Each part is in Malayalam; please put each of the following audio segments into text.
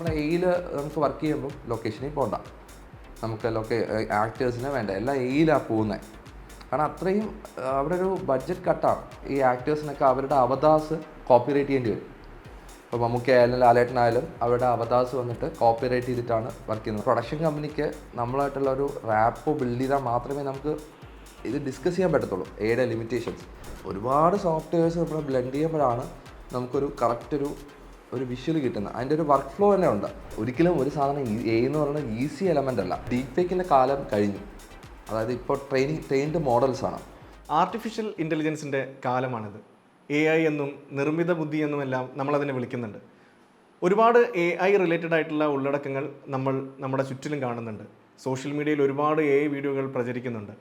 നമ്മൾ എയിൽ നമുക്ക് വർക്ക് ചെയ്യുമ്പോൾ ലൊക്കേഷനിൽ പോകണ്ട നമുക്ക് ലൊക്കേ ആക്ടേഴ്സിനെ വേണ്ട. എല്ലാം എയിലാണ് പോകുന്നത് കാരണം അത്രയും അവിടെ ഒരു ബഡ്ജറ്റ് കട്ടാണ് ഈ ആക്ടേഴ്സിനൊക്കെ അവരുടെ അവതാസ് കോപ്പിറൈറ്റ് ചെയ്യേണ്ടി വരും. ഇപ്പോൾ മമ്മൂക്കി ആയാലും ലാലേട്ടനായാലും അവരുടെ അവതാസ് വന്നിട്ട് കോപ്പിറൈറ്റ് ചെയ്തിട്ടാണ് വർക്ക് ചെയ്യുന്നത്. പ്രൊഡക്ഷൻ കമ്പനിക്ക് നമ്മളായിട്ടുള്ള ഒരു റാപ്പ് ബിൽഡ് ചെയ്താൽ മാത്രമേ നമുക്ക് ഇത് ഡിസ്കസ് ചെയ്യാൻ പറ്റത്തുള്ളൂ. എയുടെ ലിമിറ്റേഷൻസ് ഒരുപാട് സോഫ്റ്റ്വെയർസ് നമ്മൾ ബ്ലെൻഡ് ചെയ്യുമ്പോഴാണ് നമുക്കൊരു കറക്റ്റ് ഒരു ഒരു വിഷ്വൽ കിട്ടുന്നത് അതിന്റെ ഒരു വർക്ക് ഫ്ലോ തന്നെ ഉണ്ട്. ഒരിക്കലും ഒരു സാധനം എ എന്ന് പറയുന്നത് ഈസി എലമെന്റ് അല്ല. ഡീപ് ഫേക്കിന്റെ കാലം കഴിഞ്ഞു. അതായത് ഇപ്പോൾ ട്രെയിനിങ് ട്രെയിൻഡ് മോഡൽസ് ആണ്. ആർട്ടിഫിഷ്യൽ ഇന്റലിജൻസിന്റെ കാലമാണിത്. എ ഐ എന്നും നിർമ്മിത ബുദ്ധി എന്നുമെല്ലാം നമ്മളതിനെ വിളിക്കുന്നുണ്ട്. ഒരുപാട് എ ഐ റിലേറ്റഡ് ആയിട്ടുള്ള ഉള്ളടക്കങ്ങൾ നമ്മൾ നമ്മുടെ ചുറ്റിലും കാണുന്നുണ്ട്. സോഷ്യൽ മീഡിയയിൽ ഒരുപാട് എ ഐ വീഡിയോകൾ പ്രചരിക്കുന്നുണ്ട്.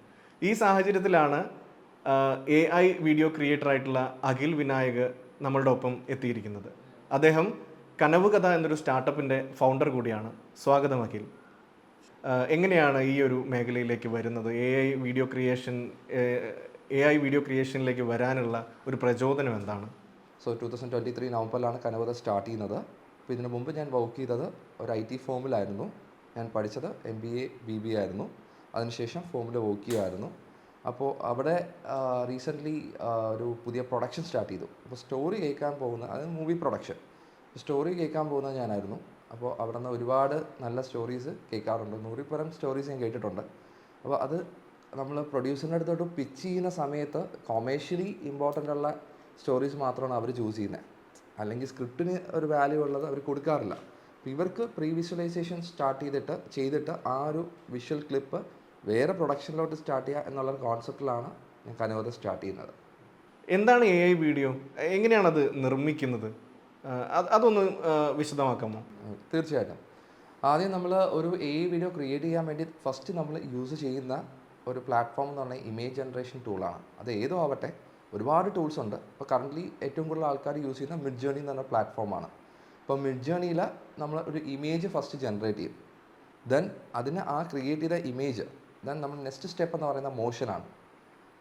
ഈ സാഹചര്യത്തിലാണ് എ ഐ വീഡിയോ ക്രിയേറ്റർ ആയിട്ടുള്ള അഖിൽ വിനായക് നമ്മളുടെ ഒപ്പം എത്തിയിരിക്കുന്നത്. അദ്ദേഹം കനവ് കഥ എന്നൊരു സ്റ്റാർട്ടപ്പിന്റെ ഫൗണ്ടർ കൂടിയാണ്. സ്വാഗതം അഖിൽ. എങ്ങനെയാണ് ഈ ഒരു മേഖലയിലേക്ക് വരുന്നത്? A I video creation A I video ക്രിയേഷനിലേക്ക് വരാനുള്ള ഒരു പ്രചോദനം എന്താണ്? So two thousand twenty three നവംബറിലാണ് കനവത സ്റ്റാർട്ട് ചെയ്യുന്നത്. അപ്പോൾ ഇതിന് മുമ്പ് ഞാൻ വർക്ക് ചെയ്തത് ഒരു ഐ ടി ഫോമിലായിരുന്നു ഞാൻ പഠിച്ചത് M B A B B ആയിരുന്നു. അതിനുശേഷം ഫോമിൽ വർക്ക് ചെയ്യുമായിരുന്നു അപ്പോൾ അവിടെ റീസെന്റ്ലി ഒരു പുതിയ പ്രൊഡക്ഷൻ സ്റ്റാർട്ട് ചെയ്തു. അപ്പോൾ സ്റ്റോറി കേൾക്കാൻ പോകുന്ന അത് മൂവി പ്രൊഡക്ഷൻ സ്റ്റോറി കേൾക്കാൻ പോകുന്നത് ഞാനായിരുന്നു. അപ്പോൾ അവിടെ നിന്ന് ഒരുപാട് നല്ല സ്റ്റോറീസ് കേൾക്കാറുണ്ട്. നൂറിൽ പരം സ്റ്റോറീസ് ഞാൻ കേട്ടിട്ടുണ്ട്. അപ്പോൾ അത് നമ്മൾ പ്രൊഡ്യൂസറിന്റെ അടുത്തോട്ട് പിച്ച് ചെയ്യുന്ന സമയത്ത് കൊമേഴ്ഷ്യലി ഇമ്പോർട്ടന്റ് ഉള്ള സ്റ്റോറീസ് മാത്രമാണ് അവർ ചൂസ് ചെയ്യുന്നത് അല്ലെങ്കിൽ സ്ക്രിപ്റ്റിന് ഒരു വാല്യൂ ഉള്ളത് അവർ കൊടുക്കാറില്ല. അപ്പോൾ ഇവർക്ക് പ്രീ വിഷ്വലൈസേഷൻ സ്റ്റാർട്ട് ചെയ്തിട്ട് ചെയ്തിട്ട് ആ ഒരു വിഷ്വൽ ക്ലിപ്പ് വേറെ പ്രൊഡക്ഷനിലോട്ട് സ്റ്റാർട്ട് ചെയ്യുക എന്നുള്ള കോൺസെപ്റ്റിലാണ് ഞാൻ കനോദ സ്റ്റാർട്ട് ചെയ്യുന്നത്. എന്താണ് എ ഐ വീഡിയോ എങ്ങനെയാണത് നിർമ്മിക്കുന്നത്? അത് അതൊന്ന് വിശദമാക്കാമോ? തീർച്ചയായിട്ടും. ആദ്യം നമ്മൾ ഒരു എ ഐ വീഡിയോ ക്രിയേറ്റ് ചെയ്യാൻ വേണ്ടി ഫസ്റ്റ് നമ്മൾ യൂസ് ചെയ്യുന്ന ഒരു പ്ലാറ്റ്ഫോം എന്ന് പറഞ്ഞാൽ ഇമേജ് ജനറേഷൻ ടൂളാണ് അത് ഏതോ ആവട്ടെ ഒരുപാട് ടൂൾസ് ഉണ്ട്. ഇപ്പോൾ കറന്റ്ലി ഏറ്റവും കൂടുതൽ ആൾക്കാർ യൂസ് ചെയ്യുന്ന മിഡ് ജേണി എന്ന് പറഞ്ഞ പ്ലാറ്റ്ഫോമാണ് അപ്പോൾ മിഡ് ജേണിയിൽ നമ്മൾ ഒരു ഇമേജ് ഫസ്റ്റ് ജനറേറ്റ് ചെയ്യും. ദെൻ അതിന് ആ ക്രിയേറ്റ് ചെയ്ത ഇമേജ് ദെൻ നമ്മൾ നെക്സ്റ്റ് സ്റ്റെപ്പ് എന്ന് പറയുന്ന മോഷനാണ്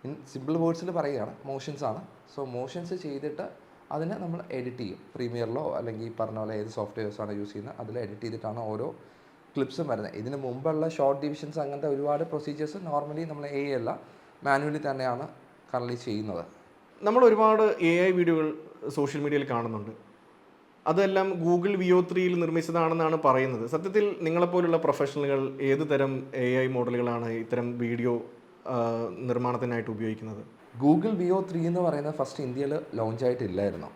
ഇൻ സിമ്പിൾ വേർഡ്സിൽ പറയുകയാണ് മോഷൻസ് ആണ്. സോ മോഷൻസ് ചെയ്തിട്ട് അതിനെ നമ്മൾ എഡിറ്റ് ചെയ്യും. പ്രീമിയറിലോ അല്ലെങ്കിൽ ഈ പറഞ്ഞ പോലെ ഏത് സോഫ്റ്റ്വെയർസാണ് യൂസ് ചെയ്യുന്നത് അതിൽ എഡിറ്റ് ചെയ്തിട്ടാണ് ഓരോ ക്ലിപ്സും വരുന്നത്. ഇതിന് മുമ്പുള്ള ഷോർട്ട് ഡിവിഷൻസ് അങ്ങനത്തെ ഒരുപാട് പ്രൊസീജിയേഴ്സ് നോർമലി നമ്മൾ എ അല്ല മാനുവലി തന്നെയാണ് കറൻലി ചെയ്യുന്നത്. നമ്മൾ ഒരുപാട് എ ഐ വീഡിയോകൾ സോഷ്യൽ മീഡിയയിൽ കാണുന്നുണ്ട്. അതെല്ലാം ഗൂഗിൾ വിയോ ത്രീയിൽ നിർമ്മിച്ചതാണെന്നാണ് പറയുന്നത്. സത്യത്തിൽ നിങ്ങളെപ്പോലുള്ള പ്രൊഫഷണലുകൾ ഏത് തരം എ ഐ മോഡലുകളാണ് ഇത്തരം വീഡിയോ നിർമ്മാണത്തിനായിട്ട് ഉപയോഗിക്കുന്നത്? ഗൂഗിൾ വിയോ ത്രീ എന്ന് പറയുന്നത് ഫസ്റ്റ് ഇന്ത്യയിൽ ലോഞ്ച് ആയിട്ടില്ലായിരുന്നു.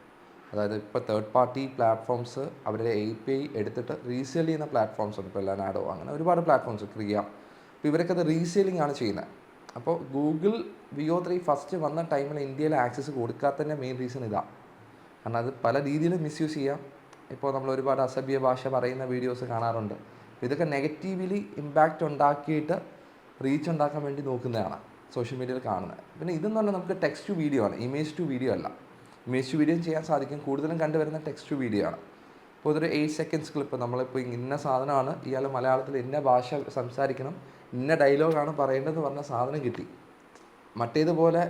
അതായത് ഇപ്പോൾ തേർഡ് പാർട്ടി പ്ലാറ്റ്ഫോംസ് അവരുടെ എ പി ഐ എടുത്തിട്ട് റീസെയിൽ ചെയ്യുന്ന പ്ലാറ്റ്ഫോംസ് ഉണ്ട്. ഇപ്പോൾ ലെനാഡോ അങ്ങനെ ഒരുപാട് പ്ലാറ്റ്ഫോംസ് ക്രിയ അപ്പോൾ ഇവരൊക്കെ റീസെയിലിംഗ് ആണ് ചെയ്യുന്നത്. അപ്പോൾ ഗൂഗിൾ വിയോ ത്രീ ഫസ്റ്റ് വന്ന ടൈമിൽ ഇന്ത്യയിൽ ആക്സസ് കൊടുക്കാത്തതിന്റെ മെയിൻ റീസൺ ഇതാണ് കാരണം അത് പല രീതിയിൽ മിസ്യൂസ് ചെയ്യാം. ഇപ്പോൾ നമ്മൾ ഒരുപാട് അസഭ്യ ഭാഷ പറയുന്ന വീഡിയോസ് കാണാറുണ്ട്. ഇതൊക്കെ നെഗറ്റീവ്ലി ഇമ്പാക്റ്റ് ഉണ്ടാക്കിയിട്ട് റീച്ച് ഉണ്ടാക്കാൻ വേണ്ടി നോക്കുന്നതാണ് സോഷ്യൽ മീഡിയയിൽ കാണുന്നത്. പിന്നെ ഇതെന്ന് പറഞ്ഞാൽ നമുക്ക് ടെക്സ്റ്റ് ടു വീഡിയോ ആണ് ഇമേജ് ടു വീഡിയോ അല്ല. ഇമേജ് ടു വീഡിയോ ചെയ്യാൻ സാധിക്കും കൂടുതലും കണ്ടുവരുന്ന ടെക്സ്റ്റ് ടു വീഡിയോ ആണ്. ഇപ്പോൾ ഇതൊരു എയ്റ്റ് സെക്കൻഡ്സ് ക്ലിപ്പ് നമ്മളിപ്പോൾ ഇന്ന സാധനമാണ് ഇയാൾ മലയാളത്തിൽ ഇന്ന ഭാഷ സംസാരിക്കണം ഇന്ന ഡയലോഗാണ് പറയേണ്ടതെന്ന് പറഞ്ഞ സാധനം കിട്ടി. മറ്റേതുപോലെ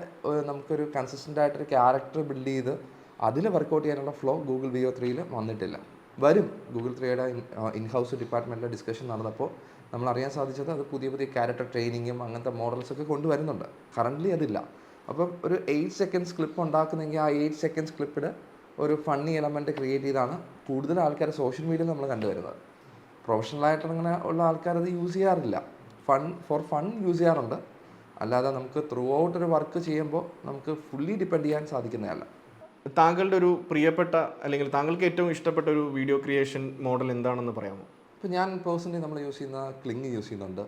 നമുക്കൊരു കൺസിസ്റ്റന്റ് ആയിട്ടൊരു ക്യാരക്ടർ ബിൽഡ് ചെയ്ത് അതിൽ വർക്കൗട്ട് ചെയ്യാനുള്ള ഫ്ലോ ഗൂഗിൾ വി ഒ ത്രീയിൽ വന്നിട്ടില്ല. വരും. ഗൂഗിൾ ത്രീയുടെ ഇൻ ഹൗസ് ഡിപ്പാർട്ട്മെന്റിലെ ഡിസ്കഷൻ നടന്നപ്പോൾ നമ്മൾ അറിയാൻ സാധിച്ചത് അത് പുതിയ പുതിയ ക്യാരക്ടർ ട്രെയിനിങ്ങും അങ്ങനത്തെ മോഡൽസൊക്കെ കൊണ്ടുവരുന്നുണ്ട്. കറന്റ്ലി അതില്ല. അപ്പം ഒരു എയ്റ്റ് സെക്കൻഡ്സ് ക്ലിപ്പ് ഉണ്ടാക്കുന്നെങ്കിൽ ആ എയ്റ്റ് സെക്കൻഡ്സ് ക്ലിപ്പിൽ ഒരു ഫണ്ണി എലമെന്റ് ക്രിയേറ്റ് ചെയ്താണ് കൂടുതൽ ആൾക്കാർ സോഷ്യൽ മീഡിയയിൽ നമ്മൾ കണ്ടുവരുന്നത്. പ്രൊഫഷണലായിട്ട് അങ്ങനെ ഉള്ള ആൾക്കാർ അത് യൂസ് ചെയ്യാറില്ല. ഫൺ ഫോർ ഫൺ യൂസ് ചെയ്യാറുണ്ട്. അല്ലാതെ നമുക്ക് ത്രൂ ഔട്ട് ഒരു വർക്ക് ചെയ്യുമ്പോൾ നമുക്ക് ഫുള്ളി ഡിപ്പെൻഡ് ചെയ്യാൻ സാധിക്കുന്നതല്ല. താങ്കളുടെ ഒരു പ്രിയപ്പെട്ട അല്ലെങ്കിൽ താങ്കൾക്ക് ഏറ്റവും ഇഷ്ടപ്പെട്ട ഒരു വീഡിയോ ക്രിയേഷൻ മോഡൽ എന്താണെന്ന് പറയാമോ? ഇപ്പോൾ ഞാൻ പേഴ്സണലി നമ്മൾ യൂസ് ചെയ്യുന്ന ക്ലിങ് യൂസ് ചെയ്യുന്നുണ്ട്.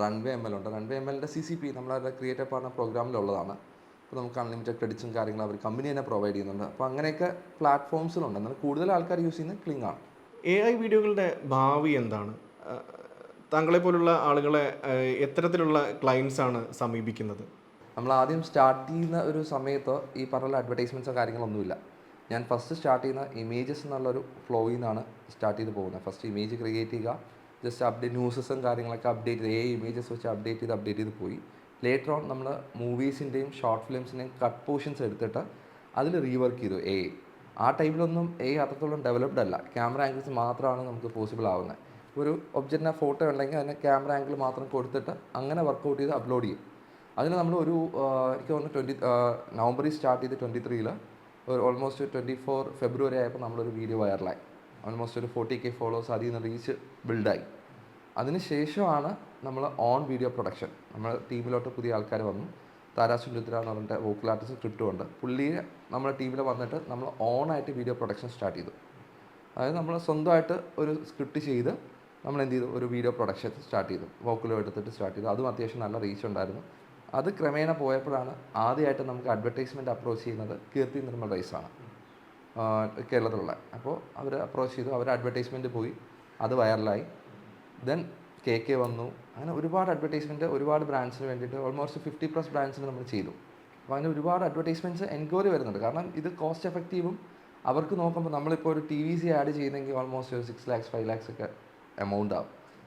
റൺവേ എം എൽ ഉണ്ട്. റൺവേ എം എല്ലിന്റെ സി സി പി നമ്മളവരുടെ ക്രിയേറ്റീവ് പാർട്ണർ പ്രോഗ്രാമിലുള്ളതാണ് അപ്പോൾ നമുക്ക് അൺലിമിറ്റഡ് ക്രെഡിറ്റ്സും കാര്യങ്ങളും അവർ കമ്പനി തന്നെ പ്രൊവൈഡ് ചെയ്യുന്നുണ്ട്. അപ്പോൾ അങ്ങനെയൊക്കെ പ്ലാറ്റ്ഫോംസിലുണ്ട് എന്നാൽ കൂടുതൽ ആൾക്കാർ യൂസ് ചെയ്യുന്ന ക്ലിങ് ആണ്. എ ഐ വീഡിയോകളുടെ ഭാവി എന്താണ്? താങ്കളെ പോലുള്ള ആളുകളെ എത്തരത്തിലുള്ള ക്ലയൻസ് ആണ് സമീപിക്കുന്നത്? നമ്മൾ ആദ്യം സ്റ്റാർട്ട് ചെയ്യുന്ന ഒരു സമയത്ത് ഈ പറഞ്ഞ അഡ്വർടൈസ്മെന്റ്സോ കാര്യങ്ങളൊന്നുമില്ല. ഞാൻ ഫസ്റ്റ് സ്റ്റാർട്ട് ചെയ്യുന്ന ഇമേജസ് എന്നുള്ളൊരു ഫ്ലോയിൽ നിന്നാണ് സ്റ്റാർട്ട് ചെയ്ത് പോകുന്നത്. ഫസ്റ്റ് ഇമേജ് ക്രിയേറ്റ് ചെയ്യുക ജസ്റ്റ് അപ്ഡേറ്റ് ന്യൂസസും കാര്യങ്ങളൊക്കെ അപ്ഡേറ്റ് ചെയ്ത് ഏ ഇമേജസ് വെച്ച് അപ്ഡേറ്റ് ചെയ്ത് അപ്ഡേറ്റ് ചെയ്ത് പോയി. ലേറ്റർ ഓൺ നമ്മൾ മൂവീസിന്റെയും ഷോർട്ട് ഫിലിംസിന്റെയും കട്ട് പോർഷൻസ് എടുത്തിട്ട് അതിൽ റീവർക്ക് ചെയ്തു എ ആ ടൈമിലൊന്നും എ അത്രത്തോളം ഡെവലപ്ഡ് അല്ല. ക്യാമറ ആംഗിൾസ് മാത്രമാണ് നമുക്ക് പോസിബിൾ ആവുന്നത്. ഒരു ഒബ്ജക്റ്റിനെ ഫോട്ടോ ഉണ്ടെങ്കിൽ അതിനെ ക്യാമറ ആംഗിൾ മാത്രം കൊടുത്തിട്ട് അങ്ങനെ വർക്കൗട്ട് ചെയ്ത് അപ്ലോഡ് ചെയ്യും. അതിന് നമ്മൾ ഒരു എനിക്ക് തോന്നുന്നു ട്വന്റി നവംബറിൽ സ്റ്റാർട്ട് ചെയ്ത് ട്വന്റി ത്രീയിൽ ഒരു ഓൾമോസ്റ്റ് ട്വന്റി ഫോർ ഫെബ്രുവരി ആയപ്പോൾ നമ്മളൊരു വീഡിയോ വൈറലായി. ഓൾമോസ്റ്റ് ഒരു ഫോർട്ടി കെ ഫോളോവേഴ്സ് അതിൽ നിന്ന് റീച്ച് ബിൽഡായി അതിന് ശേഷമാണ് നമ്മൾ ഓൺ വീഡിയോ പ്രൊഡക്ഷൻ നമ്മൾ ടീമിലോട്ട് പുതിയ ആൾക്കാർ വന്നു. താരാസുൻ രുദ്ര എന്ന് പറഞ്ഞിട്ട് വോക്കൽ ആർട്ടിസ്റ്റ് കിട്ടുമുണ്ട് പുള്ളിയെ നമ്മുടെ ടീമിൽ വന്നിട്ട് നമ്മൾ ഓണായിട്ട് വീഡിയോ പ്രൊഡക്ഷൻ സ്റ്റാർട്ട് ചെയ്തു. അതായത് നമ്മൾ സ്വന്തമായിട്ട് ഒരു സ്ക്രിപ്റ്റ് ചെയ്ത് നമ്മൾ എന്ത് ചെയ്തു? ഒരു വീഡിയോ പ്രൊഡക്ഷൻ സ്റ്റാർട്ട് ചെയ്തു. വോക്കലോ എടുത്തിട്ട് സ്റ്റാർട്ട് ചെയ്തു. അതും അത്യാവശ്യം നല്ല റീച്ച് ഉണ്ടായിരുന്നു. അത് ക്രമേണ പോയപ്പോഴാണ് ആദ്യമായിട്ട് നമുക്ക് അഡ്വർടൈസ്മെന്റ് അപ്രോച്ച് ചെയ്യുന്നത് കീർത്തി നിർമ്മൽ റൈസാണ് കേരളത്തിലുള്ള. അപ്പോൾ അവർ അപ്രോച്ച് ചെയ്തു. അവർ അഡ്വർടൈസ്മെന്റ് പോയി. അത് വൈറലായി ദെൻ കെ കെ വന്നു. അങ്ങനെ ഒരുപാട് അഡ്വർടൈസ്മെന്റ് ഒരുപാട് ബ്രാൻഡ്സിന് വേണ്ടിയിട്ട് ഓൾമോസ്റ്റ് ഫിഫ്റ്റി പ്ലസ് ബ്രാൻഡ്സിന് നമ്മൾ ചെയ്തു. അപ്പോൾ അങ്ങനെ ഒരുപാട് അഡ്വർടൈസ്മെന്റ്സ് എൻക്വയറി വരുന്നുണ്ട്. കാരണം ഇത് കോസ്റ്റ് എഫക്റ്റീവും അവർക്ക് നോക്കുമ്പോൾ നമ്മളിപ്പോൾ ഒരു ടി വി സി ആഡ് ചെയ്യുന്നെങ്കിൽ ഓൾമോസ്റ്റ് ഒരു സിക്സ് ലാക്സ് ഫൈവ് ലാക്സ് ഒക്കെ എമൗണ്ട് ആവും.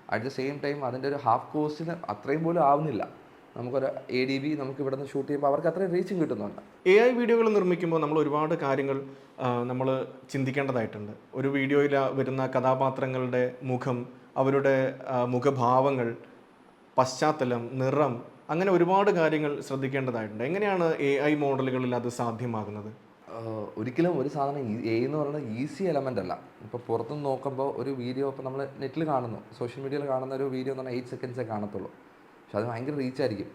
അറ്റ് ദ സെയിം ടൈം അതിന്റെ ഒരു ഹാഫ് കോസ്റ്റിന് അത്രയും പോലും ആവുന്നില്ല. നമുക്കൊരു എ ഡി ബി നമുക്ക് ഇവിടെ നിന്ന് ഷൂട്ട് ചെയ്യുമ്പോൾ അവർക്ക് അത്രയും റീച്ചും കിട്ടുന്നുണ്ട്. എ ഐ വീഡിയോകൾ നിർമ്മിക്കുമ്പോൾ നമ്മൾ ഒരുപാട് കാര്യങ്ങൾ നമ്മൾ ചിന്തിക്കേണ്ടതായിട്ടുണ്ട്. ഒരു വീഡിയോയിൽ വരുന്ന കഥാപാത്രങ്ങളുടെ മുഖം അവരുടെ മുഖഭാവങ്ങൾ പശ്ചാത്തലം നിറം അങ്ങനെ ഒരുപാട് കാര്യങ്ങൾ ശ്രദ്ധിക്കേണ്ടതായിട്ടുണ്ട്. എങ്ങനെയാണ് എ ഐ മോഡലുകളിൽ അത് സാധ്യമാകുന്നത്? ഒരിക്കലും ഒരു സാധനം എ എന്ന് പറയുന്നത് ഈസി എലമെന്റ് അല്ല. ഇപ്പോൾ പുറത്തുനിന്ന് നോക്കുമ്പോൾ ഒരു വീഡിയോ ഇപ്പോൾ നമ്മൾ നെറ്റിൽ കാണുന്നു. സോഷ്യൽ മീഡിയയിൽ കാണുന്ന ഒരു വീഡിയോ എന്ന് പറഞ്ഞാൽ എയ്റ്റ് സെക്കൻഡ്സേ കാണത്തുള്ളൂ. പക്ഷെ അത് ഭയങ്കര റീച്ച് ആയിരിക്കും.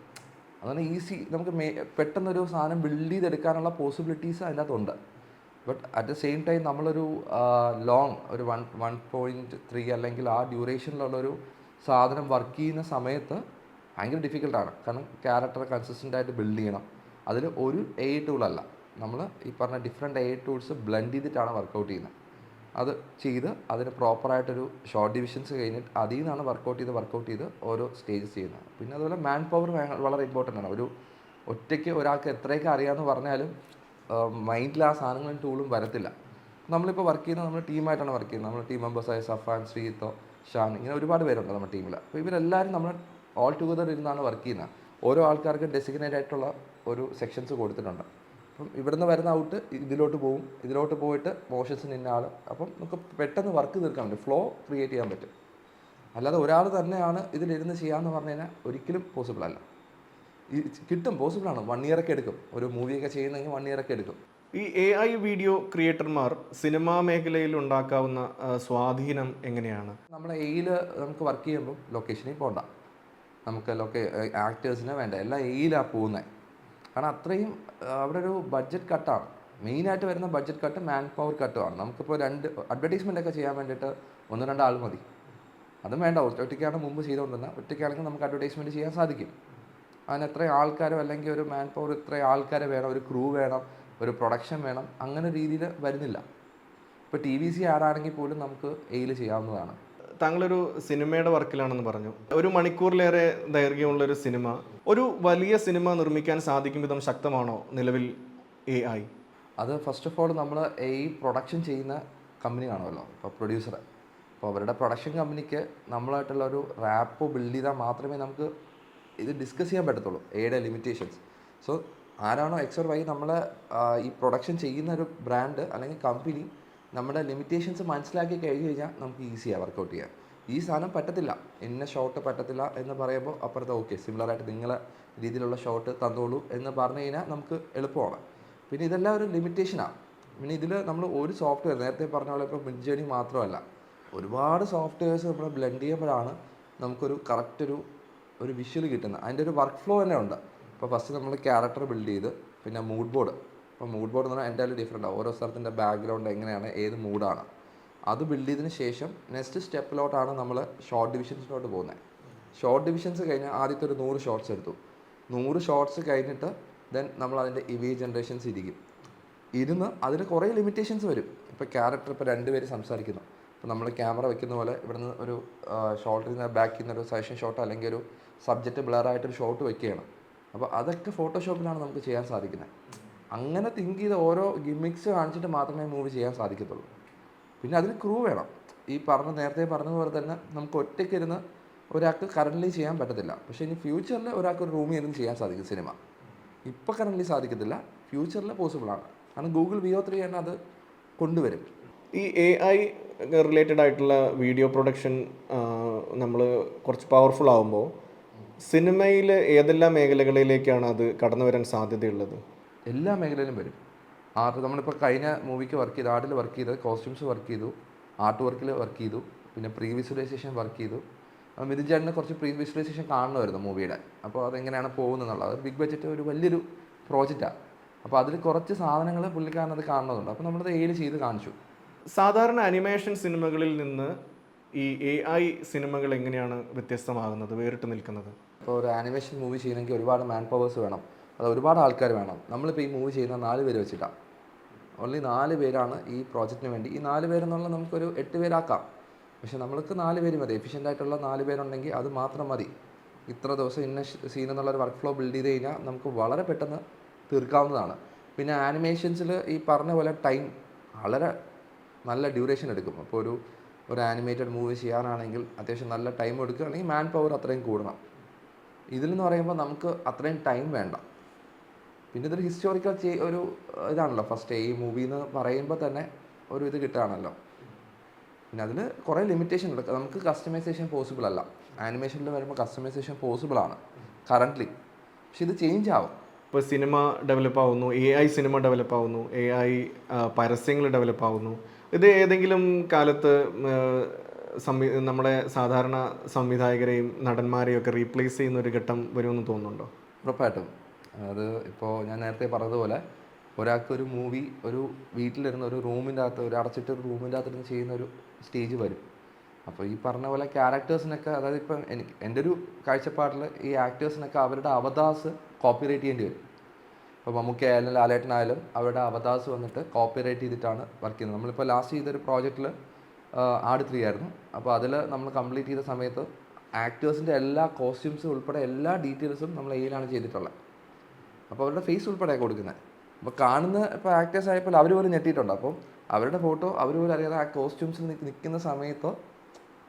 അതുകൊണ്ട് ഈസി നമുക്ക് മേ പെട്ടെന്നൊരു സാധനം ബിൽഡ് ചെയ്തെടുക്കാനുള്ള പോസിബിലിറ്റീസ് അതിനകത്തുണ്ട്. But at the same time നമ്മളൊരു ലോങ് ഒരു വൺ വൺ പോയിന്റ് ത്രീ അല്ലെങ്കിൽ ആ ഡ്യൂറേഷനിലുള്ളൊരു സാധനം വർക്ക് ചെയ്യുന്ന സമയത്ത് ഭയങ്കര ഡിഫിക്കൽട്ടാണ് കാരണം ക്യാരക്ടർ കൺസിസ്റ്റന്റ് ആയിട്ട് ബിൽഡ് ചെയ്യണം. അതിൽ ഒരു എ ടൂളല്ല നമ്മൾ ഈ പറഞ്ഞ ഡിഫറെന്റ് എ ടൂൾസ് ബ്ലെൻഡ് ചെയ്തിട്ടാണ് വർക്കൗട്ട് ചെയ്യുന്നത്. അത് ചെയ്ത് അതിന് പ്രോപ്പറായിട്ടൊരു ഷോർട്ട് ഡിവിഷൻസ് കഴിഞ്ഞിട്ട് അതിൽ നിന്നാണ് വർക്കൗട്ട് ചെയ്ത് വർക്കൗട്ട് ചെയ്ത് ഓരോ സ്റ്റേജസ് ചെയ്യുന്നത്. പിന്നെ അതുപോലെ മാൻ പവർ വളരെ ഇമ്പോർട്ടന്റ് ആണ്. ഒരു ഒറ്റയ്ക്ക് ഒരാൾക്ക് എത്രയൊക്കെ അറിയാമെന്ന് പറഞ്ഞാലും മൈൻഡിൽ ആ സാധനങ്ങളും ടൂളും വരത്തില്ല. നമ്മളിപ്പോൾ വർക്ക് ചെയ്യുന്നത് നമ്മൾ ടീമായിട്ടാണ് വർക്ക് ചെയ്യുന്നത്. നമ്മൾ ടീം മെമ്പേഴ്സായ സഫാൻ ശ്രീത്തോ ഷാൻ ഇങ്ങനെ ഒരുപാട് പേരുണ്ട് നമ്മുടെ ടീമിൽ അപ്പോൾ ഇവരെല്ലാവരും നമ്മൾ ഓൾ ടുഗദർ ഇരുന്നാണ് വർക്ക് ചെയ്യുന്നത്. ഓരോ ആൾക്കാർക്കും ഡെസിഗ്നേറ്റ് ആയിട്ടുള്ള ഒരു സെക്ഷൻസ് കൊടുത്തിട്ടുണ്ട്. അപ്പം ഇവിടുന്ന് വരുന്ന ഔട്ട് ഇതിലോട്ട് പോകും ഇതിലോട്ട് പോയിട്ട് മോഷൻസ് നിന്ന ആൾ അപ്പം നമുക്ക് പെട്ടെന്ന് വർക്ക് തീർക്കാൻ പറ്റും. ഫ്ലോ ക്രിയേറ്റ് ചെയ്യാൻ പറ്റും. അല്ലാതെ ഒരാൾ തന്നെയാണ് ഇതിലിരുന്ന് ചെയ്യാമെന്ന് പറഞ്ഞു കഴിഞ്ഞാൽ ഒരിക്കലും പോസിബിൾ അല്ല. ഈ കിട്ടും പോസിബിളാണ് വൺ ഇയർ ഒക്കെ എടുക്കും. ഒരു മൂവിയൊക്കെ ചെയ്യുന്നെങ്കിൽ വൺ ഇയർ ഒക്കെ എടുക്കും. ഈ എ ഐ വീഡിയോ ക്രിയേറ്റർമാർ സിനിമാ മേഖലയിൽ ഉണ്ടാക്കാവുന്ന സ്വാധീനം എങ്ങനെയാണ്? നമ്മൾ എയിൽ നമുക്ക് വർക്ക് ചെയ്യുമ്പോൾ ലൊക്കേഷനിൽ പോകണ്ട നമുക്ക് ലൊക്കേ ആക്ടേഴ്സിനെ വേണ്ട. എല്ലാം എയിലാണ് പോകുന്നത് കാരണം അത്രയും അവിടെ ഒരു ബഡ്ജറ്റ് കട്ടാണ് മെയിനായിട്ട് വരുന്ന ബഡ്ജറ്റ് കട്ട് മാൻ പവർ കട്ടുമാണ് നമുക്കിപ്പോൾ രണ്ട് അഡ്വർടൈസ്മെന്റ് ഒക്കെ ചെയ്യാൻ വേണ്ടിയിട്ട് ഒന്ന് രണ്ട് ആൾ മതി. അതും വേണ്ട. ഒറ്റ- ഒറ്റയ്ക്കാണ് മുമ്പ് ചെയ്തുകൊണ്ടിരുന്നത് ഒറ്റയ്ക്കാണെങ്കിൽ നമുക്ക് അഡ്വർടൈസ്മെന്റ് ചെയ്യാൻ സാധിക്കും. അതിന് എത്ര ആൾക്കാരോ അല്ലെങ്കിൽ ഒരു മാൻ പവർ ഇത്ര ആൾക്കാരെ വേണം ഒരു ക്രൂ വേണം ഒരു പ്രൊഡക്ഷൻ വേണം. അങ്ങനെ രീതിയിൽ വരുന്നില്ല. ഇപ്പോൾ ടി വി സി ആടാണെങ്കിൽ പോലും നമുക്ക് എയിൽ ചെയ്യാവുന്നതാണ്. താങ്കളൊരു സിനിമയുടെ വർക്കിലാണെന്ന് പറഞ്ഞു. ഒരു മണിക്കൂറിലേറെ ദൈർഘ്യമുള്ള ഒരു സിനിമ ഒരു വലിയ സിനിമ നിർമ്മിക്കാൻ സാധിക്കും വിധം ശക്തമാണോ നിലവിൽ എ ഐ അത് ഫസ്റ്റ് ഓഫ് ഓൾ നമ്മൾ ഈ പ്രൊഡക്ഷൻ ചെയ്യുന്ന കമ്പനി കാണുമല്ലോ ഇപ്പോൾ പ്രൊഡ്യൂസർ അപ്പോൾ അവരുടെ പ്രൊഡക്ഷൻ കമ്പനിക്ക് നമ്മളായിട്ടുള്ള ഒരു റാപ്പ് ബിൽഡ് ചെയ്താൽ മാത്രമേ നമുക്ക് ഇത് ഡിസ്കസ് ചെയ്യാൻ പറ്റത്തുള്ളൂ എയുടെ ലിമിറ്റേഷൻസ് സോ ആരാണോ എക്സർ വൈ നമ്മളെ ഈ പ്രൊഡക്ഷൻ ചെയ്യുന്ന ഒരു ബ്രാൻഡ് അല്ലെങ്കിൽ കമ്പനി നമ്മുടെ ലിമിറ്റേഷൻസ് മനസ്സിലാക്കി കഴിഞ്ഞ് കഴിഞ്ഞാൽ നമുക്ക് ഈസിയാണ് വർക്കൗട്ട് ചെയ്യാൻ ഈ സാധനം പറ്റത്തില്ല. ഇന്ന ഷോട്ട് പറ്റത്തില്ല എന്ന് പറയുമ്പോൾ അപ്പുറത്തെ ഓക്കെ സിമിലറായിട്ട് നിങ്ങളെ രീതിയിലുള്ള ഷോട്ട് തന്നോളൂ എന്ന് പറഞ്ഞു കഴിഞ്ഞാൽ നമുക്ക് എളുപ്പമാണ്. പിന്നെ ഇതെല്ലാം ഒരു ലിമിറ്റേഷനാണ് പിന്നെ ഇതിൽ നമ്മൾ ഒരു സോഫ്റ്റ്വെയർ നേരത്തെ പറഞ്ഞ പോലെ ഇപ്പോൾ മിഡ് ജേണി മാത്രമല്ല. ഒരുപാട് സോഫ്റ്റ്വെയർസ് നമ്മൾ ബ്ലെൻഡ് ചെയ്യുമ്പോഴാണ് നമുക്കൊരു കറക്റ്റ് ഒരു ഒരു വിഷ്വൽ കിട്ടുന്നത്. അതിന്റെ ഒരു വർക്ക് ഫ്ലോ തന്നെ ഉണ്ട്. ഇപ്പോൾ ഫസ്റ്റ് നമ്മൾ ക്യാരക്ടർ ബിൽഡ് ചെയ്ത് പിന്നെ മൂഡ് ബോർഡ് ഇപ്പോൾ മൂഡ് ബോർഡ് എന്ന് പറഞ്ഞാൽ എന്റെ ഡിഫറെന്റ് ആണ് ഓരോ സ്ഥലത്തിന്റെ ബാക്ക്ഗ്രൗണ്ട് എങ്ങനെയാണ് ഏത് മൂഡാണ് അത് ബിൽഡ് ചെയ്തതിന് ശേഷം നെക്സ്റ്റ് സ്റ്റെപ്പിലോട്ടാണ് നമ്മൾ ഷോർട്ട് ഡിവിഷൻസിലോട്ട് പോകുന്നത് ഷോർട്ട് ഡിവിഷൻസ് കഴിഞ്ഞാൽ ആദ്യത്തെ ഒരു നൂറ് ഷോർട്സ് എടുത്തു. നൂറ് ഷോർട്സ് കഴിഞ്ഞിട്ട് ദെൻ നമ്മൾ അതിന്റെ ഇമേജ് ജനറേഷൻസ് ഇരിക്കും. ഇരുന്ന് അതിന് കുറേ ലിമിറ്റേഷൻസ് വരും. ഇപ്പോൾ ക്യാരക്ടർ ഇപ്പോൾ രണ്ടുപേര് സംസാരിക്കുന്നു. ഇപ്പോൾ നമ്മൾ ക്യാമറ വെക്കുന്ന പോലെ ഇവിടുന്ന് ഒരു ഷോട്ടിൽ നിന്ന് ബാക്കിൽ നിന്ന് ഒരു സെഷൻ ഷോട്ട് അല്ലെങ്കിൽ ഒരു സബ്ജക്റ്റ് ബ്ലറായിട്ടൊരു ഷോട്ട് വെക്കുകയാണ്. അപ്പോൾ അതൊക്കെ ഫോട്ടോഷോപ്പിലാണ് നമുക്ക് ചെയ്യാൻ സാധിക്കുന്നത് അങ്ങനെ തിങ്ക് ചെയ്ത ഓരോ ഗിമിക്സ് കാണിച്ചിട്ട് മാത്രമേ മൂവി ചെയ്യാൻ സാധിക്കത്തുള്ളൂ. പിന്നെ അതിന് ക്രൂ വേണം. ഈ പറഞ്ഞ നേരത്തെ പറഞ്ഞതുപോലെ തന്നെ നമുക്ക് ഒറ്റയ്ക്ക് ഇരുന്ന് ഒരാൾക്ക് കറന്റ്ലി ചെയ്യാൻ പറ്റത്തില്ല. പക്ഷേ ഇനി ഫ്യൂച്ചറിൽ ഒരാൾക്ക് ഒരു റൂമിൽ ഇരുന്ന് ചെയ്യാൻ സാധിക്കും സിനിമ ഇപ്പോൾ കറന്റ്ലി സാധിക്കത്തില്ല. ഫ്യൂച്ചറിൽ പോസിബിൾ ആണ്. കാരണം ഗൂഗിൾ വിയോ ത്രീ തന്നെ അത് കൊണ്ടുവരും. ഈ എ ഐ റിലേറ്റഡ് ആയിട്ടുള്ള വീഡിയോ പ്രൊഡക്ഷൻ നമ്മൾ കുറച്ച് പവർഫുൾ ആകുമ്പോൾ സിനിമയിൽ ഏതെല്ലാം മേഖലകളിലേക്കാണ് അത് കടന്നു വരാൻ സാധ്യതയുള്ളത്? എല്ലാ മേഖലയിലും വരും. ആർട്ട് നമ്മളിപ്പോൾ കഴിഞ്ഞ മൂവിക്ക് വർക്ക് ചെയ്ത് ആർട്ടിൽ വർക്ക് ചെയ്ത് കോസ്റ്റ്യൂംസ് വർക്ക് ചെയ്തു ആർട്ട് വർക്കിൽ വർക്ക് ചെയ്തു പിന്നെ പ്രീ വിസുവലൈസേഷൻ വർക്ക് ചെയ്തു മിഥുൻ ചേട്ടന് കുറച്ച് പ്രീ വിസുവലൈസേഷൻ കാണണമായിരുന്നു മൂവിയുടെ. അപ്പോൾ അതെങ്ങനെയാണ് പോകുന്നതെന്നുള്ളത്. ബിഗ് ബഡ്ജറ്റ് ഒരു വലിയൊരു പ്രോജക്റ്റാണ് അപ്പോൾ അതിൽ കുറച്ച് സാധനങ്ങൾ പുള്ളിക്കാരൻ അത് കാണുന്നുണ്ട്. അപ്പോൾ നമ്മളത് എയിൽ ചെയ്ത് കാണിച്ചു. സാധാരണ അനിമേഷൻ സിനിമകളിൽ നിന്ന് ഈ എ ഐ സിനിമകൾ എങ്ങനെയാണ് വ്യത്യസ്തമാകുന്നത് വേറിട്ട് നിൽക്കുന്നത്? ഇപ്പോൾ ഒരു ആനിമേഷൻ മൂവി ചെയ്യണമെങ്കിൽ ഒരുപാട് മാൻ പവേഴ്സ് വേണം. അത് ഒരുപാട് ആൾക്കാർ വേണം. നമ്മളിപ്പോൾ ഈ മൂവി ചെയ്യുന്ന നാല് പേര് വെച്ചിട്ടാണ് ഓൺലി നാല് പേരാണ് ഈ പ്രോജക്റ്റിന് വേണ്ടി. ഈ നാല് പേരെന്നുള്ള നമുക്കൊരു എട്ട് പേരാക്കാം. പക്ഷെ നമ്മൾക്ക് നാല് പേര് മതി. എഫിഷ്യന്റ് ആയിട്ടുള്ള നാല് പേരുണ്ടെങ്കിൽ അത് മാത്രം മതി. ഇത്ര ദിവസം ഇന്ന സീൻ എന്നുള്ള ഒരു വർക്ക് ഫ്ലോ ബിൽഡ് ചെയ്ത് കഴിഞ്ഞാൽ നമുക്ക് വളരെ പെട്ടെന്ന് തീർക്കാവുന്നതാണ്. പിന്നെ ആനിമേഷൻസിൽ ഈ പറഞ്ഞ പോലെ ടൈം വളരെ നല്ല ഡ്യൂറേഷൻ എടുക്കും. അപ്പോൾ ഒരു ഒരു ആനിമേറ്റഡ് മൂവി ചെയ്യാനാണെങ്കിൽ അത്യാവശ്യം നല്ല ടൈം എടുക്കുകയാണെങ്കിൽ മാൻ പവർ അത്രയും കൂടണം. ഇതിലെന്ന് പറയുമ്പോൾ നമുക്ക് അത്രയും ടൈം വേണ്ട. പിന്നെ ഇതൊരു ഹിസ്റ്റോറിക്കൽ ഒരു ഇതാണല്ലോ. ഫസ്റ്റ് ഈ മൂവി എന്ന് പറയുമ്പോൾ തന്നെ ഒരു ഇത് കിട്ടുകയാണല്ലോ പിന്നെ അതിൽ കുറേ ലിമിറ്റേഷൻ ഉണ്ട്. നമുക്ക് കസ്റ്റമൈസേഷൻ പോസിബിൾ അല്ല. ആനിമേഷനിൽ വരുമ്പോൾ കസ്റ്റമൈസേഷൻ പോസിബിൾ ആണ്. കറന്റ്ലി പക്ഷെ ഇത് ചേഞ്ച് ആവും. ഇപ്പോൾ സിനിമ ഡെവലപ്പ് ആവുന്നു. എ ഐ സിനിമ ഡെവലപ്പ് ആവുന്നു. എ ഐ പരസ്യങ്ങൾ ഡെവലപ്പ് ആവുന്നു. ഇത് ഏതെങ്കിലും കാലത്ത് സംവി നമ്മുടെ സാധാരണ സംവിധായകരെയും നടന്മാരെയും ഒക്കെ റീപ്ലേസ് ചെയ്യുന്ന ഒരു ഘട്ടം വരുമെന്ന് തോന്നുന്നുണ്ടോ? ഉറപ്പായിട്ടും. അത് ഇപ്പോൾ ഞാൻ നേരത്തെ പറഞ്ഞതുപോലെ ഒരാൾക്ക് ഒരു മൂവി ഒരു വീട്ടിലിരുന്ന് ഒരു റൂമിന്റെ അകത്ത് ഒരു അടച്ചിട്ട് ഒരു റൂമിന്റെ അകത്ത് ഇരുന്ന് ചെയ്യുന്ന ഒരു സ്റ്റേജ് വരും. അപ്പോൾ ഈ പറഞ്ഞ പോലെ ക്യാരക്ടേഴ്സിനൊക്കെ അതായത് ഇപ്പം എനിക്ക് എന്റെ ഒരു കാഴ്ചപ്പാടിൽ ഈ ആക്ടേഴ്സിനൊക്കെ അവരുടെ അവതാസ് കോപ്പിറൈറ്റ് ചെയ്യേണ്ടി വരും. ഇപ്പോൾ മമ്മൂക്ക ആയാലും ലാലേട്ടനായാലും അവരുടെ അവതാസ് വന്നിട്ട് കോപ്പിറൈറ്റ് ചെയ്തിട്ടാണ് വർക്ക് ചെയ്യുന്നത്. നമ്മളിപ്പോൾ ലാസ്റ്റ് ചെയ്തൊരു പ്രോജക്റ്റിൽ ആട് ത്രീ ആയിരുന്നു. അപ്പോൾ അതിൽ നമ്മൾ കംപ്ലീറ്റ് ചെയ്ത സമയത്ത് ആക്ടേഴ്സിന്റെ എല്ലാ കോസ്റ്റ്യൂംസും ഉൾപ്പെടെ എല്ലാ ഡീറ്റെയിൽസും നമ്മൾ എയിലാണ് ചെയ്തിട്ടുള്ളത്. അപ്പോൾ അവരുടെ ഫേസ് ഉൾപ്പെടെ കൊടുക്കുന്നത് അപ്പോൾ കാണുന്ന ഇപ്പോൾ ആക്ടേഴ്സ് ആയപ്പോൾ അവർ പോലും ഞെട്ടിയിട്ടുണ്ട്. അപ്പം അവരുടെ ഫോട്ടോ അവർ പോലും അറിയാതെ ആ കോസ്റ്റ്യൂംസിൽ നിൽക്കുന്ന സമയത്തോ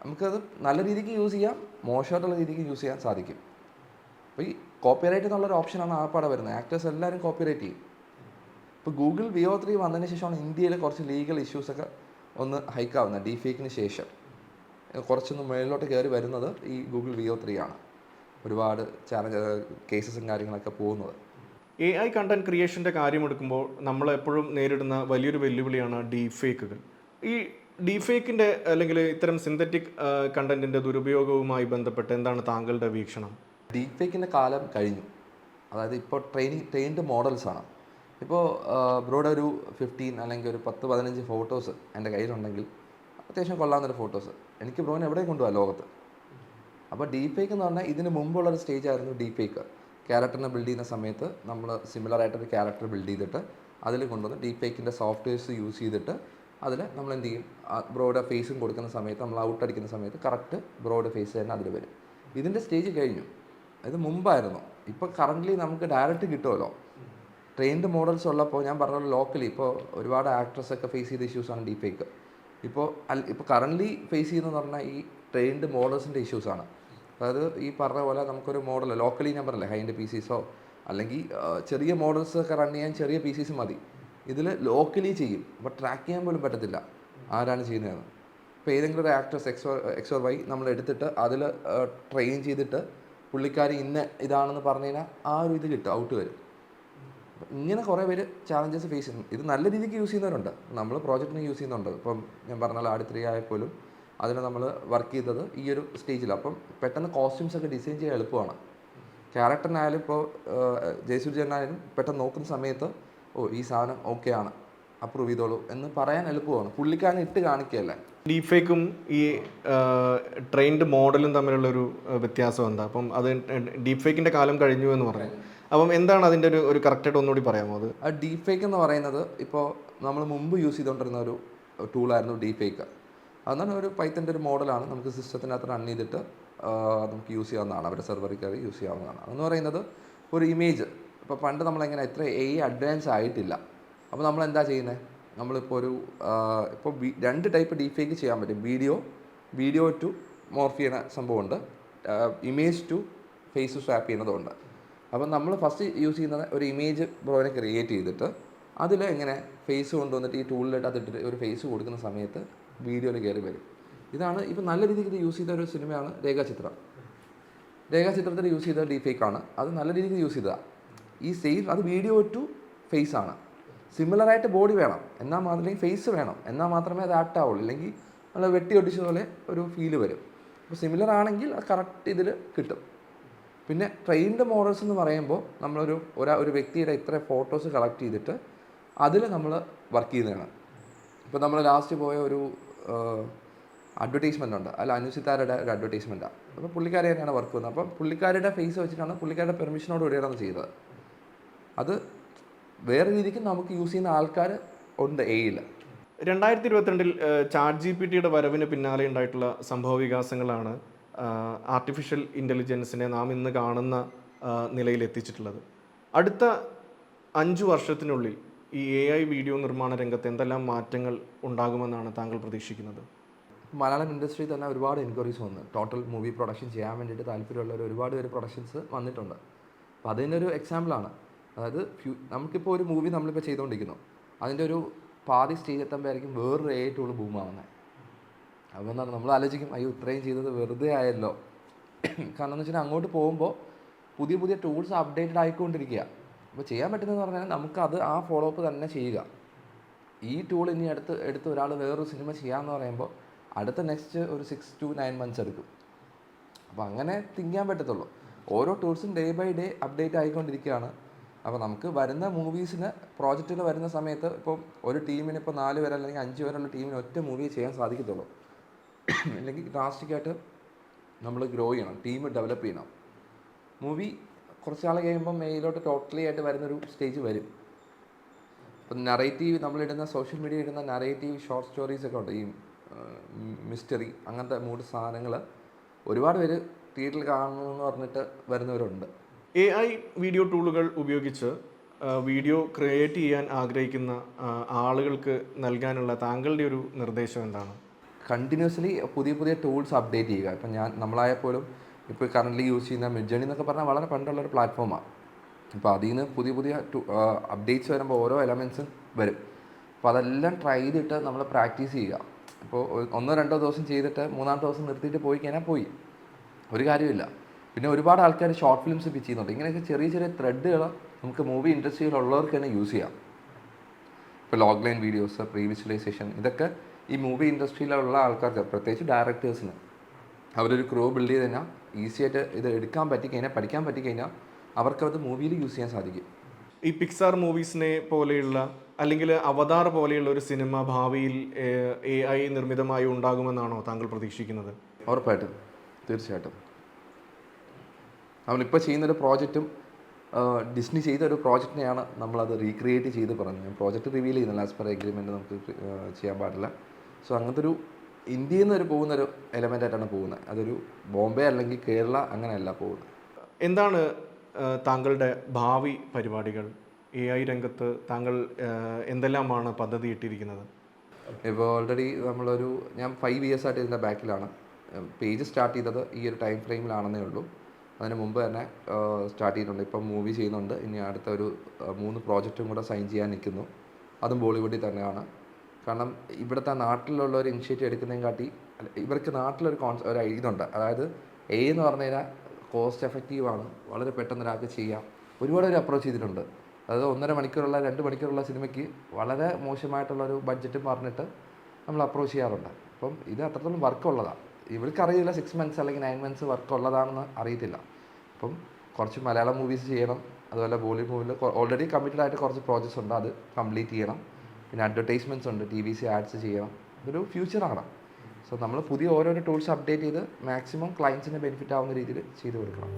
നമുക്കത് നല്ല രീതിക്ക് യൂസ് ചെയ്യാം മോശമായിട്ടുള്ള രീതിക്ക് യൂസ് ചെയ്യാൻ സാധിക്കും. അപ്പോൾ ഈ കോപ്പിറൈറ്റ് എന്നുള്ളൊരു ഓപ്ഷനാണ് ആപ്പാടെ വരുന്നത്. ആക്ടേഴ്സ് എല്ലാവരും കോപ്പിറൈറ്റ് ചെയ്യും. ഇപ്പോൾ ഗൂഗിൾ വിയോ ത്രീ വന്നതിന് ശേഷമാണ് ഇന്ത്യയിൽ കുറച്ച് ലീഗൽ ഇഷ്യൂസൊക്കെ ഒന്ന് ഹൈക്കാവുന്നത് ഡി ഫേക്കിന് ശേഷം. കുറച്ചൊന്ന് മുകളിലോട്ട് കയറി വരുന്നത് ഈ ഗൂഗിൾ വിയോ ത്രീ ആണ്. ഒരുപാട് ചാലഞ്ച് കേസസും കാര്യങ്ങളൊക്കെ പോകുന്നത്. എ ഐ കണ്ടന്റ് ക്രിയേഷന്റെ കാര്യമെടുക്കുമ്പോൾ നമ്മൾ എപ്പോഴും നേരിടുന്ന വലിയൊരു വെല്ലുവിളിയാണ് ഡീഫേക്കുകൾ ഈ ഡീഫേക്കിന്റെ അല്ലെങ്കിൽ ഇത്തരം സിന്തറ്റിക് കണ്ടന്റിന്റെ ദുരുപയോഗവുമായി ബന്ധപ്പെട്ട് എന്താണ് താങ്കളുടെ വീക്ഷണം? ഡീപ് ഫേക്കിന്റെ കാലം കഴിഞ്ഞു. അതായത് ഇപ്പോൾ ട്രെയിനിങ് ട്രെയിൻഡ് മോഡൽസ് ആണ്. ഇപ്പോൾ ബ്രോയുടെ ഒരു ഫിഫ്റ്റീൻ അല്ലെങ്കിൽ ഒരു പത്ത് പതിനഞ്ച് ഫോട്ടോസ് എന്റെ കയ്യിലുണ്ടെങ്കിൽ അത്യാവശ്യം കൊള്ളാവുന്നൊരു ഫോട്ടോസ് എനിക്ക് ബ്രോനെ എവിടെ കൊണ്ടുപോകാം ലോകത്ത്. അപ്പോൾ ഡീപ് ഫേക്ക് എന്ന് പറഞ്ഞാൽ ഇതിന് മുമ്പുള്ള ഒരു സ്റ്റേജ് ആയിരുന്നു ഡീപ് ഫേക്ക് ക്യാരക്ടറിനെ ബിൽഡ് ചെയ്യുന്ന സമയത്ത് നമ്മൾ സിമിലർ ആയിട്ടൊരു ക്യാരക്ടർ ബിൽഡ് ചെയ്തിട്ട് അതിൽ കൊണ്ടുവന്ന് ഡീപ് ഫേക്കിന്റെ സോഫ്റ്റ്വെയർസ് യൂസ് ചെയ്തിട്ട് അതിൽ നമ്മൾ എന്ത് ചെയ്യും? ബ്രോയുടെ ഫേസും കൊടുക്കുന്ന സമയത്ത് നമ്മൾ ഔട്ട് അടിക്കുന്ന സമയത്ത് കറക്റ്റ് ബ്രോയുടെ ഫേസ് തന്നെ അതിൽ വരും. ഇതിന്റെ സ്റ്റേജ് കഴിഞ്ഞു. ഇത് മുമ്പായിരുന്നു. ഇപ്പോൾ കറന്റ്ലി നമുക്ക് ഡയറക്റ്റ് കിട്ടുമല്ലോ. ട്രെയിൻഡ് മോഡൽസ് ഉള്ളപ്പോൾ ഞാൻ പറഞ്ഞ ലോക്കലി ഇപ്പോൾ ഒരുപാട് ആക്ട്രസ് ഒക്കെ ഫേസ് ചെയ്ത ഇഷ്യൂസാണ് ഡീപ് ഫേക്ക് ഇപ്പോൾ ഇപ്പോൾ കറന്റ്ലി ഫേസ് ചെയ്യുന്നതെന്ന് പറഞ്ഞാൽ ഈ ട്രെയിൻഡ് മോഡൽസിന്റെ ഇഷ്യൂസാണ് അതായത് ഈ പറഞ്ഞ പോലെ നമുക്കൊരു മോഡൽ ലോക്കലി ഞാൻ പറഞ്ഞില്ലേ ഹൈൻഡ് പി സീസോ അല്ലെങ്കിൽ ചെറിയ മോഡൽസ് ഒക്കെ റൺ ചെയ്യാൻ ചെറിയ പി സീസ് മതി. ഇതിൽ ലോക്കലി ചെയ്യും. അപ്പോൾ ട്രാക്ക് ചെയ്യാൻ പോലും പറ്റത്തില്ല ആരാണ് ചെയ്യുന്നതെന്ന്. ഇപ്പോൾ ഏതെങ്കിലും ഒരു ആക്ട്രസ് എക്സോ എക്സോർ വൈ നമ്മൾ എടുത്തിട്ട് അതിൽ ട്രെയിൻ ചെയ്തിട്ട് പുള്ളിക്കാരി ഇന്ന ഇതാണെന്ന് പറഞ്ഞു കഴിഞ്ഞാൽ ആ ഒരു ഇത് കിട്ടും ഔട്ട് വരും. ഇങ്ങനെ കുറേ പേര് ചാലഞ്ചസ് ഫേസ് ചെയ്യുന്നു. ഇത് നല്ല രീതിക്ക് യൂസ് ചെയ്യുന്നവരുണ്ട്. നമ്മൾ പ്രോജക്റ്റിന് യൂസ് ചെയ്യുന്നുണ്ട്. ഇപ്പം ഞാൻ പറഞ്ഞ ആട് ത്രീ ആയപ്പോലും അതിന് നമ്മൾ വർക്ക് ചെയ്തത് ഈ ഒരു സ്റ്റേജിൽ അപ്പം പെട്ടെന്ന് കോസ്റ്റ്യൂംസ് ഒക്കെ ഡിസൈൻ ചെയ്യാൻ എളുപ്പമാണ്. ക്യാരക്ടറിനായാലും ഇപ്പോൾ ജയസൂര്യനായാലും പെട്ടെന്ന് നോക്കുന്ന സമയത്ത് ഓ ഈ സാധനം ഓക്കെ ആണ്. അപ്രൂവ് ചെയ്തോളൂ എന്ന് പറയാൻ എളുപ്പമാണ്. പുള്ളിക്കാരൻ ഇട്ട് കാണിക്കുകയല്ലേ. ഡീഫേക്കും ഈ ട്രെയിൻഡ് മോഡലും തമ്മിലുള്ള ഒരു വ്യത്യാസം എന്താ? അപ്പം അത് ഡീഫേക്കിന്റെ കാലം കഴിഞ്ഞു എന്ന് പറഞ്ഞു. അപ്പം എന്താണ് അതിന്റെ ഒരു ഒരു കറക്റ്റായിട്ട് ഒന്നുകൂടി പറയാമോ അത്? ആ ഡീപ് ഫേക്ക് എന്ന് പറയുന്നത് ഇപ്പോൾ നമ്മൾ മുമ്പ് യൂസ് ചെയ്തുകൊണ്ടിരുന്ന ഒരു ടൂളായിരുന്നു ഡീപ് ഫേക്ക് അതാണ് ഒരു പൈത്തന്റെ ഒരു മോഡലാണ്. നമുക്ക് സിസ്റ്റത്തിനകത്ത് റൺ ചെയ്തിട്ട് നമുക്ക് യൂസ് ചെയ്യാവുന്നതാണ്. അവരുടെ സെർവറിൽ കയറി യൂസ് ചെയ്യാവുന്നതാണ്. അതെന്ന് പറയുന്നത് ഒരു ഇമേജ് ഇപ്പോൾ പണ്ട് നമ്മളെങ്ങനെ ഇത്ര എ അഡ്വാൻസ് ആയിട്ടില്ല. അപ്പോൾ നമ്മൾ എന്താ ചെയ്യുന്നത് നമ്മളിപ്പോൾ ഒരു ഇപ്പോൾ രണ്ട് ടൈപ്പ് ഡീഫേക്ക് ഫേക്ക് ചെയ്യാൻ പറ്റും. വീഡിയോ വീഡിയോ ടു മോർഫ് ചെയ്യുന്ന സംഭവമുണ്ട്. ഇമേജ് ടു ഫേസ് സ്വാപ്പ് ചെയ്യുന്നതുണ്ട്. അപ്പം നമ്മൾ ഫസ്റ്റ് യൂസ് ചെയ്യുന്നത് ഒരു ഇമേജ് ബ്രോനെ ക്രിയേറ്റ് ചെയ്തിട്ട് അതിൽ എങ്ങനെ ഫേസ് കൊണ്ടുവന്നിട്ട് ഈ ടൂളിലിട്ട് അതിട്ടിട്ട് ഒരു ഫേസ് കൊടുക്കുന്ന സമയത്ത് വീഡിയോയിൽ കയറി വരും. ഇതാണ് ഇപ്പം നല്ല രീതിക്ക് ഇത് യൂസ് ചെയ്ത ഒരു സിനിമയാണ് രേഖാചിത്രം. രേഖാചിത്രത്തിൽ യൂസ് ചെയ്ത ഡീഫേക്ക് ആണ്. അത് നല്ല രീതിക്ക് യൂസ് ചെയ്തതാണ് ഈ സെയിം അത് വീഡിയോ ടു ഫേസ് ആണ്. സിമിലറായിട്ട് ബോഡി വേണം. എന്നാൽ മാത്രമേ ഫേസ് വേണം. എന്നാൽ മാത്രമേ അത് ആപ്റ്റ് ആവുള്ളൂ. ഇല്ലെങ്കിൽ നമ്മൾ വെട്ടി ഒട്ടിച്ച പോലെ ഒരു ഫീൽ വരും. അപ്പോൾ സിമിലർ ആണെങ്കിൽ അത് കറക്റ്റ് ഇതിൽ കിട്ടും. പിന്നെ ട്രെയിൻഡ് മോഡൽസ് എന്ന് പറയുമ്പോൾ നമ്മളൊരു ഒരാ ഒരു വ്യക്തിയുടെ ഇത്ര ഫോട്ടോസ് കളക്ട് ചെയ്തിട്ട് അതിൽ നമ്മൾ വർക്ക് ചെയ്യുന്നതാണ്. ഇപ്പോൾ നമ്മൾ ലാസ്റ്റ് പോയ ഒരു അഡ്വർടൈസ്മെന്റ് ഉണ്ട്. അല്ല അനുസിത്താരുടെ ഒരു അഡ്വർടൈസ്മെന്റാണ് അപ്പോൾ പുള്ളിക്കാരി തന്നെയാണ് വർക്ക് ചെയ്യുന്നത്. അപ്പോൾ പുള്ളിക്കാരുടെ ഫേസ് വെച്ചിട്ടാണ് പുള്ളിക്കാരുടെ പെർമിഷനോട് കൂടിയാണ് ചെയ്തത്. അത് വേറെ രീതിക്ക് നമുക്ക് യൂസ് ചെയ്യുന്ന ആൾക്കാർ ഉണ്ട് എയിൽ രണ്ടായിരത്തി ഇരുപത്തിരണ്ടിൽ ചാറ്റ് ജി പി ടിയുടെ വരവിന് പിന്നാലെ ഉണ്ടായിട്ടുള്ള സംഭവ വികാസങ്ങളാണ് ആർട്ടിഫിഷ്യൽ ഇന്റലിജൻസിനെ നാം ഇന്ന് കാണുന്ന നിലയിൽ എത്തിച്ചിട്ടുള്ളത് അടുത്ത അഞ്ചു വർഷത്തിനുള്ളിൽ ഈ എ ഐ വീഡിയോ നിർമ്മാണ രംഗത്ത് എന്തെല്ലാം മാറ്റങ്ങൾ ഉണ്ടാകുമെന്നാണ് താങ്കൾ പ്രതീക്ഷിക്കുന്നത്? മലയാളം ഇൻഡസ്ട്രി തന്നെ ഒരുപാട് എൻക്വയറീസ് വന്ന്. ടോട്ടൽ മൂവി പ്രൊഡക്ഷൻ ചെയ്യാൻ വേണ്ടിയിട്ട് താല്പര്യമുള്ളവർ ഒരുപാട് പേര് പ്രൊഡക്ഷൻസ് വന്നിട്ടുണ്ട്. അപ്പോൾ അതിന്റെ ഒരു എക്സാമ്പിളാണ് അതായത് ഫ്യൂ നമുക്കിപ്പോൾ ഒരു മൂവി നമ്മളിപ്പോൾ ചെയ്തുകൊണ്ടിരിക്കുന്നു അതിന്റെ ഒരു പാതി സ്റ്റേജ് എത്തുമ്പോഴായിരിക്കും വേറൊരു എ ടൂൾ ബൂമാവുന്നത് എന്താണ് നമ്മൾ ആലോചിക്കും അയ്യോ ഇത്രയും ചെയ്തത് വെറുതെ ആയല്ലോ. കാരണം എന്ന് വെച്ചാൽ അങ്ങോട്ട് പോകുമ്പോൾ പുതിയ പുതിയ ടൂൾസ് അപ്ഡേറ്റഡ് ആയിക്കൊണ്ടിരിക്കുക. അപ്പോൾ ചെയ്യാൻ പറ്റുന്നതെന്ന് പറഞ്ഞാൽ നമുക്കത് ആ ഫോളോ അപ്പ് തന്നെ ചെയ്യുക. ഈ ടൂൾ ഇനി അടുത്ത് എടുത്ത് ഒരാൾ വേറൊരു സിനിമ ചെയ്യാമെന്ന് പറയുമ്പോൾ അടുത്ത നെക്സ്റ്റ് ഒരു സിക്സ് ടു നയൻ മന്ത്സ് എടുക്കും. അപ്പോൾ അങ്ങനെ തിങ്ക് ചെയ്യാൻ പറ്റത്തുള്ളൂ. ഓരോ ടൂൾസും ഡേ ബൈ ഡേ അപ്ഡേറ്റ് ആയിക്കൊണ്ടിരിക്കുകയാണ്. അപ്പോൾ നമുക്ക് വരുന്ന മൂവീസിന് പ്രോജക്റ്റുകൾ വരുന്ന സമയത്ത് ഇപ്പോൾ ഒരു ടീമിന് ഇപ്പോൾ നാല് പേര് അല്ലെങ്കിൽ അഞ്ച് പേരുള്ള ടീമിന് ഒറ്റ മൂവി ചെയ്യാൻ സാധിക്കത്തുള്ളൂ. അല്ലെങ്കിൽ ഡ്രാസ്റ്റിക്കായിട്ട് നമ്മൾ ഗ്രോ ചെയ്യണം ടീം ഡെവലപ്പ് ചെയ്യണം. മൂവി കുറച്ച് നാൾ കഴിയുമ്പം മെയിലോട്ട് ടോട്ടലി ആയിട്ട് വരുന്നൊരു സ്റ്റേജ് വരും. ഇപ്പം നറേറ്റീവ് നമ്മളിടുന്ന സോഷ്യൽ മീഡിയ ഇടുന്ന നറേറ്റീവ് ഷോർട്ട് സ്റ്റോറീസ് ഒക്കെ ഉണ്ട്. ഈ മിസ്റ്ററി അങ്ങനത്തെ മൂന്ന് സാധനങ്ങൾ ഒരുപാട് പേര് തിയേറ്ററിൽ കാണണമെന്ന് പറഞ്ഞിട്ട് വരുന്നവരുണ്ട്. എ ഐ വീഡിയോ ടൂളുകൾ ഉപയോഗിച്ച് വീഡിയോ ക്രിയേറ്റ് ചെയ്യാൻ ആഗ്രഹിക്കുന്ന ആളുകൾക്ക് നൽകാനുള്ള താങ്കളുടെ ഒരു നിർദ്ദേശം എന്താണ്? കണ്ടിന്യൂസ്ലി പുതിയ പുതിയ ടൂൾസ് അപ്ഡേറ്റ് ചെയ്യുക. ഇപ്പം ഞാൻ നമ്മളായാൽ പോലും ഇപ്പോൾ കറന്റ്ലി യൂസ് ചെയ്യുന്ന മിഡ്ജണി എന്നൊക്കെ പറഞ്ഞാൽ വളരെ പണ്ടുള്ള ഒരു പ്ലാറ്റ്ഫോമാണ് അപ്പോൾ അതിൽ നിന്ന് പുതിയ പുതിയ അപ്ഡേറ്റ്സ് വരുമ്പോൾ ഓരോ എലമെൻസും വരും. അപ്പോൾ അതെല്ലാം ട്രൈ ചെയ്തിട്ട് നമ്മൾ പ്രാക്ടീസ് ചെയ്യുക. ഇപ്പോൾ ഒന്നോ രണ്ടോ ദിവസം ചെയ്തിട്ട് മൂന്നാമത്തെ ദിവസം നിർത്തിയിട്ട് പോയി കഴിഞ്ഞാൽ പോയി. ഒരു കാര്യമില്ല പിന്നെ ഒരുപാട് ആൾക്കാർ ഷോർട്ട് ഫിലിംസ് പിച്ച് ചെയ്യുന്നുണ്ട്. ഇങ്ങനെയൊക്കെ ചെറിയ ചെറിയ ത്രെഡുകൾ നമുക്ക് മൂവി ഇൻഡസ്ട്രിയിലുള്ളവർക്ക് തന്നെ യൂസ് ചെയ്യാം. ഇപ്പോൾ log line videos pre visualisation ഇതൊക്കെ ഈ മൂവി ഇൻഡസ്ട്രിയിലുള്ള ആൾക്കാർക്ക് പ്രത്യേകിച്ച് ഡയറക്ടേഴ്സിന് അവരൊരു ക്രൂ ബിൽഡ് ചെയ്ത് കഴിഞ്ഞാൽ ഈസി ആയിട്ട് ഇത് എടുക്കാൻ പറ്റിക്കഴിഞ്ഞാൽ പഠിക്കാൻ പറ്റിക്കഴിഞ്ഞാൽ അവർക്കത് മൂവിയിൽ യൂസ് ചെയ്യാൻ സാധിക്കും. ഈ പിക്സാർ മൂവീസിനെ പോലെയുള്ള അല്ലെങ്കിൽ അവതാർ പോലെയുള്ള ഒരു സിനിമ ഭാവിയിൽ എ ഐ നിർമ്മിതമായി ഉണ്ടാകുമെന്നാണോ താങ്കൾ പ്രതീക്ഷിക്കുന്നത്? ഉറപ്പായിട്ടും. തീർച്ചയായിട്ടും. നമ്മളിപ്പോൾ ചെയ്യുന്നൊരു പ്രോജക്റ്റും ഡിസ്നി ചെയ്ത ഒരു പ്രോജക്റ്റിനെയാണ് നമ്മളത് റീക്രിയേറ്റ് ചെയ്ത് പറഞ്ഞത്. പ്രോജക്റ്റ് റിവീൽ ചെയ്യുന്നില്ല ആസ് പെർ എഗ്രിമെന്റ് നമുക്ക് ചെയ്യാൻ പാടില്ല. സോ അങ്ങനത്തെ ഒരു ഇന്ത്യയിൽ നിന്ന് ഒരു പോകുന്നൊരു എലമെന്റ് ആയിട്ടാണ് പോകുന്നത്. അതൊരു ബോംബെ അല്ലെങ്കിൽ കേരള അങ്ങനെയല്ല പോകുന്നത്. എന്താണ് താങ്കളുടെ ഭാവി പരിപാടികൾ? എ ഐ രംഗത്ത് താങ്കൾ എന്തെല്ലാമാണ് പദ്ധതി ഇട്ടിരിക്കുന്നത് ഇപ്പോൾ ഓൾറെഡി നമ്മളൊരു ഞാൻ ഫൈവ് ഇയേഴ്സ് ആയിട്ട് ഇതിന്റെ ബാക്കിലാണ് പേജ് സ്റ്റാർട്ട് ചെയ്തത് ഈ ഒരു ടൈം ഫ്രെയിമിലാണെന്നേ ഉള്ളൂ. അതിന് മുമ്പ് തന്നെ സ്റ്റാർട്ട് ചെയ്തിട്ടുണ്ട്. ഇപ്പം മൂവി ചെയ്യുന്നുണ്ട്. ഇനി അടുത്ത ഒരു മൂന്ന് പ്രോജക്റ്റും കൂടെ സൈൻ ചെയ്യാൻ നിൽക്കുന്നു. അതും ബോളിവുഡിൽ തന്നെയാണ്. കാരണം ഇവിടുത്തെ നാട്ടിലുള്ള ഒരു ഇനിഷ്യേറ്റീവ് എടുക്കുന്നതിന് കാട്ടി ഇവർക്ക് നാട്ടിലൊരു കോൺസ് ഒരു ഇതുണ്ട്. അതായത് എ എന്ന് പറഞ്ഞു കഴിഞ്ഞാൽ കോസ്റ്റ് എഫക്റ്റീവ് ആണ്. വളരെ പെട്ടെന്ന് ഒരാൾക്ക് ചെയ്യാം. ഒരുപാട് പേര് അപ്രോച്ച് ചെയ്തിട്ടുണ്ട്. അതായത് ഒന്നര മണിക്കൂറുള്ള രണ്ട് മണിക്കൂറുള്ള സിനിമയ്ക്ക് വളരെ മോശമായിട്ടുള്ള ഒരു ബഡ്ജറ്റും പറഞ്ഞിട്ട് നമ്മൾ അപ്രോച്ച് ചെയ്യാറുണ്ട്. അപ്പം ഇത് അത്രത്തോളം വർക്ക് ഉള്ളതാണ് ഇവർക്ക് അറിയില്ല സിക്സ് മന്ത്സ് അല്ലെങ്കിൽ നയൻ മന്ത്സ് വർക്ക് ഉള്ളതാണെന്ന് അറിയത്തില്ല. അപ്പം കുറച്ച് മലയാളം മൂവീസ് ചെയ്യണം. അതുപോലെ ബോളിവുഡ് മൂവിൽ ഓൾറെഡി കമ്മിറ്റഡ് ആയിട്ട് കുറച്ച് പ്രോജക്ട്സ് ഉണ്ട്. അത് കംപ്ലീറ്റ് ചെയ്യണം. പിന്നെ അഡ്വർടൈസ്മെന്റ്സ് ഉണ്ട് ടി വി സി ആഡ്സ് ചെയ്യണം ഇതൊരു ഫ്യൂച്ചറാണ് സോ നമ്മൾ പുതിയ ഓരോരോ ടൂൾസ് അപ്ഡേറ്റ് ചെയ്ത് മാക്സിമം ക്ലയൻസിന് ബെനിഫിറ്റ് ആവുന്ന രീതിയിൽ ചെയ്തു കൊടുക്കണം.